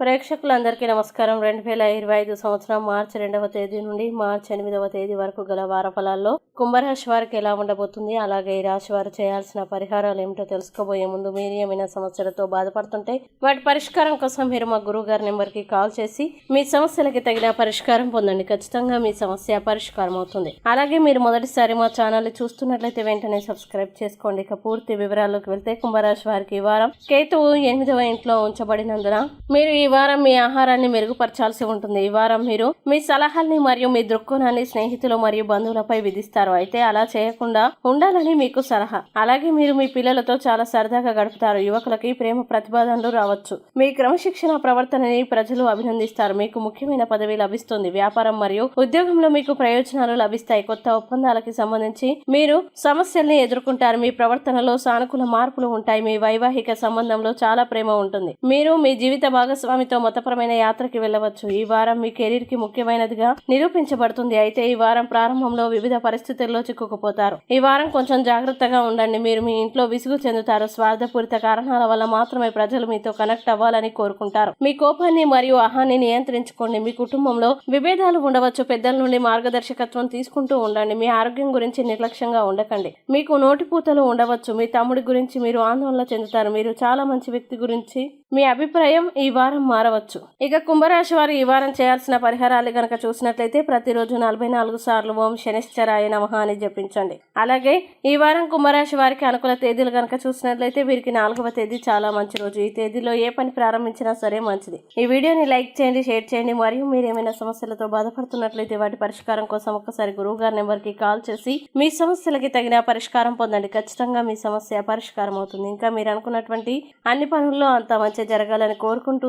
ప్రేక్షకులందరికీ నమస్కారం. రెండు వేల ఇరవై ఐదు సంవత్సరం మార్చి రెండవ తేదీ నుండి మార్చి ఎనిమిదవ తేదీ వరకు గల వార ఫలాల్లో కుంభరాశి వారికి ఎలా ఉండబోతుంది అలాగే ఈ రాశి వారు చేయాల్సిన పరిహారాలు ఏమిటో తెలుసుకోబోయే ముందు మీరు ఏమైనా సమస్యలతో బాధపడుతుంటే వాటి పరిష్కారం కోసం మీరు మా గురువు గారి నెంబర్కి కాల్ చేసి మీ సమస్యలకి తగిన పరిష్కారం పొందండి. ఖచ్చితంగా మీ సమస్య పరిష్కారం అవుతుంది. అలాగే మీరు మొదటిసారి మా ఛానల్ చూస్తున్నట్లయితే వెంటనే సబ్స్క్రైబ్ చేసుకోండి. ఇక పూర్తి వివరాల్లోకి వెళ్తే కుంభరాశి వారికి ఈ వారం కేతువు ఎనిమిదవ ఇంట్లో ఉంచబడినందున మీరు ఈ ఈ వారం మీ ఆహారాన్ని మెరుగుపరచాల్సి ఉంటుంది. ఈ వారం మీరు మీ సలహాల్ని మరియు మీ దృక్కోణాన్ని స్నేహితులు మరియు బంధువులపై విధిస్తారు. అయితే అలా చేయకుండా ఉండాలని మీకు సలహా. అలాగే మీరు మీ పిల్లలతో చాలా సరదాగా గడుపుతారు. యువకులకి ప్రేమ ప్రతిపాదనలు రావచ్చు. మీ క్రమశిక్షణ ప్రవర్తనని ప్రజలు అభినందిస్తారు. మీకు ముఖ్యమైన పదవి లభిస్తుంది. వ్యాపారం మరియు ఉద్యోగంలో మీకు ప్రయోజనాలు లభిస్తాయి. కొత్త ఒప్పందాలకి సంబంధించి మీరు సమస్యల్ని ఎదుర్కొంటారు. మీ ప్రవర్తనలో సానుకూల మార్పులు ఉంటాయి. మీ వైవాహిక సంబంధంలో చాలా ప్రేమ ఉంటుంది. మీరు మీ జీవిత భాగస్వామి స్వామితో మతపరమైన యాత్రకి వెళ్ళవచ్చు. ఈ వారం మీ కెరీర్కి ముఖ్యమైనదిగా నిరూపించబడుతుంది. అయితే ఈ వారం ప్రారంభంలో వివిధ పరిస్థితుల్లో చిక్కుకుపోతారు. ఈ వారం కొంచెం జాగ్రత్తగా ఉండండి. మీరు మీ ఇంట్లో విసుగు చెందుతారు. స్వార్థపూరిత కారణాల వల్ల మాత్రమే ప్రజలు మీతో కనెక్ట్ అవ్వాలని కోరుకుంటారు. మీ కోపాన్ని మరియు అహాన్ని నియంత్రించుకోండి. మీ కుటుంబంలో విభేదాలు ఉండవచ్చు. పెద్దల నుండి మార్గదర్శకత్వం తీసుకుంటూ ఉండండి. మీ ఆరోగ్యం గురించి నిర్లక్ష్యంగా ఉండకండి. మీకు నోటిపూతలు ఉండవచ్చు. మీ తమ్ముడి గురించి మీరు ఆందోళన చెందుతారు. మీరు చాలా మంచి వ్యక్తి గురించి మీ అభిప్రాయం ఈ వారం మారవచ్చు. ఇక కుంభరాశి వారు ఈ వారం చేయాల్సిన పరిహారాలు కనుక చూసినట్లయితే ప్రతిరోజు నలభై నాలుగు సార్లు ఓం శనిశ్చరాయ నమః అని జపించండి. అలాగే ఈ వారం కుంభరాశి వారికి అనుకూల తేదీలు కనుక చూసినట్లయితే వీరికి నాలుగవ తేదీ చాలా మంచి రోజు. ఈ తేదీలో ఏ పని ప్రారంభించినా సరే మంచిది. ఈ వీడియోని లైక్ చేయండి షేర్ చేయండి. మరియు మీరు ఏమైనా సమస్యలతో బాధపడుతున్నట్లయితే వాటి పరిష్కారం కోసం ఒక్కసారి గురువు గారి నెంబర్కి కాల్ చేసి మీ సమస్యలకి తగిన పరిష్కారం పొందండి. ఖచ్చితంగా మీ సమస్య పరిష్కారం అవుతుంది ఇంకా మీరు అనుకున్నటువంటి అన్ని పనుల్లో అంత మంచి జరగాలని కోరుకుంటూ